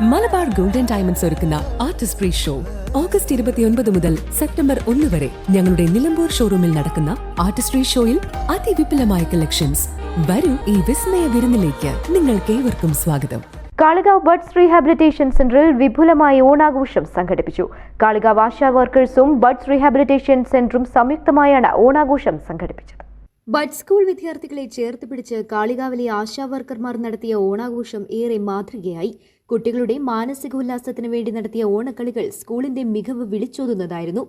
Malabar golden diamonds ഒരുക്കുന്ന artist free show. August ഇരുപത്തിയൊൻപത് മുതൽ സെപ്റ്റംബർ ഒന്ന് വരെ ഞങ്ങളുടെ നിലമ്പൂർ ഷോറൂമിൽ നടക്കുന്ന ആർട്ടിസ്ട്രി ഫ്രീ ഷോയിൽ അതിവിപുലമായ കളക്ഷൻസ്. വരൂ ഈ വിസ്മയ വിരുന്നിലേക്ക്. നിങ്ങൾക്ക് ഏവർക്കും സ്വാഗതം. കാളികാവ് ബഡ്സ് റീഹാബിലിറ്റേഷൻ സെന്ററിൽ വിപുലമായ ഓണാഘോഷം സംഘടിപ്പിച്ചു. കാളികാവ് ആശാ വർക്കേഴ്സും ബഡ്സ് റീഹാബിലിറ്റേഷൻ സെന്ററും സംയുക്തമായാണ് ഓണാഘോഷം സംഘടിപ്പിച്ചത്. ബഡ് സ്കൂൾ വിദ്യാർത്ഥികളെ ചേർത്ത് പിടിച്ച് കാളികാവിലെ ആശാ വർക്കർമാർ നടത്തിയ ഓണാഘോഷം ഏറെ മാതൃകയായി. കുട്ടികളുടെ മാനസികോല്ലാസത്തിന് വേണ്ടി നടത്തിയ ഓണക്കളികൾ സ്കൂളിന്റെ മികവ് വിളിച്ചോതുന്നതായിരുന്നു.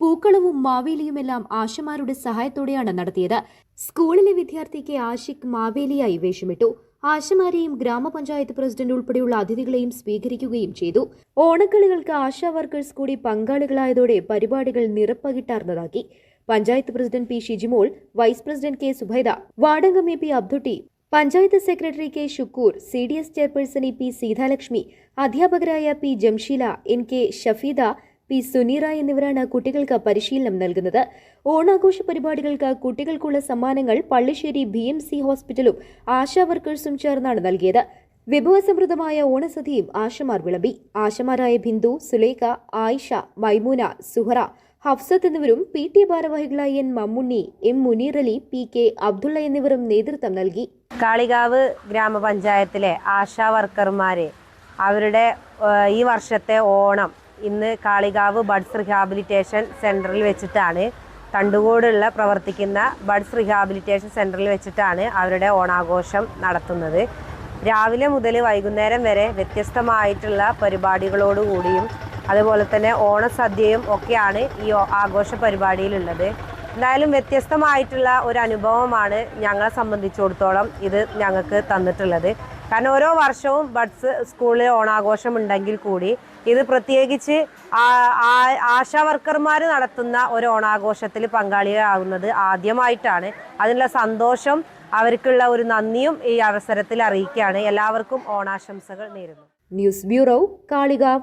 പൂക്കളവും മാവേലിയുമെല്ലാം ആശമാരുടെ സഹായത്തോടെയാണ് നടത്തിയത്. സ്കൂളിലെ വിദ്യാർത്ഥിക്ക് ആഷിഖ് മാവേലിയായി വേഷമിട്ടു. ആശമാരെയും ഗ്രാമപഞ്ചായത്ത് പ്രസിഡന്റ് ഉൾപ്പെടെയുള്ള അതിഥികളെയും സ്വീകരിക്കുകയും ചെയ്തു. ഓണക്കളികൾക്ക് ആശാ വർക്കേഴ്സ് കൂടി പങ്കാളികളായതോടെ പരിപാടികൾ നിറപ്പകിട്ടാർന്നതാക്കി. Panchayat president P Shijimol vice president K Zubaida വാർഡംഗം A P Abdutty panchayat secretary K Shukkur C D S chairperson E P Seethalakshmi അധ്യാപകരായ P Jamsheela N K Shafeeda P Suneera എന്നിവരാണ് കുട്ടികൾക്ക് പരിശീലനം നൽകുന്നത്. ഓണാഘോഷ പരിപാടികൾക്ക് കുട്ടികൾക്കുള്ള സമ്മാനങ്ങൾ പള്ളിശ്ശേരി ബി എം സി ഹോസ്പിറ്റലും ആശാ വർക്കേഴ്സും ചേർന്നാണ് നൽകിയത്. വിഭവസമൃദ്ധമായ ഓണസദ്യയും ആശമാർ വിളമ്പി. ആശമാരായ ബിന്ദു സുലേഖ ആയിഷ മൈമൂന സുഹറ ഹഫ്സത്ത് എന്നിവരും പി ടി ഭാരവാഹികളായ N Mammunni M Muneer Ali P K Abdulla എന്നിവരും നേതൃത്വം നൽകി. കാളികാവ് ഗ്രാമപഞ്ചായത്തിലെ ആശാ വർക്കർമാരെ അവരുടെ ഈ വർഷത്തെ ഓണം ഇന്ന് കാളികാവ് ബഡ്സ് റിഹാബിലിറ്റേഷൻ സെന്ററിൽ വെച്ചിട്ടാണ് തണ്ടുകോടുള്ള പ്രവർത്തിക്കുന്ന ബഡ്സ് റിഹാബിലിറ്റേഷൻ സെന്ററിൽ വെച്ചിട്ടാണ് അവരുടെ ഓണാഘോഷം നടത്തുന്നത്. രാവിലെ മുതൽ വൈകുന്നേരം വരെ വ്യത്യസ്തമായിട്ടുള്ള പരിപാടികളോടുകൂടിയും അതുപോലെ തന്നെ ഓണസദ്യയും ഒക്കെയാണ് ഈ ആഘോഷ പരിപാടിയിലുള്ളത്. എന്തായാലും വ്യത്യസ്തമായിട്ടുള്ള ഒരു അനുഭവമാണ് ഞങ്ങളെ സംബന്ധിച്ചിടത്തോളം ഇത് ഞങ്ങൾക്ക് തന്നിട്ടുള്ളത്. കാരണം ഓരോ വർഷവും ബഡ്സ് സ്കൂളിൽ ഓണാഘോഷം ഉണ്ടെങ്കിൽ കൂടി ഇത് പ്രത്യേകിച്ച് ആശാ വർക്കർമാർ നടത്തുന്ന ഒരു ഓണാഘോഷത്തിൽ പങ്കാളിയാകുന്നത് ആദ്യമായിട്ടാണ്. അതിനുള്ള സന്തോഷം അവർക്കുള്ള ഒരു നന്ദിയും ഈ അവസരത്തിൽ അറിയിക്കുകയാണ്. എല്ലാവർക്കും ഓണാശംസകൾ നേരുന്നു. News bureau Kalikavu.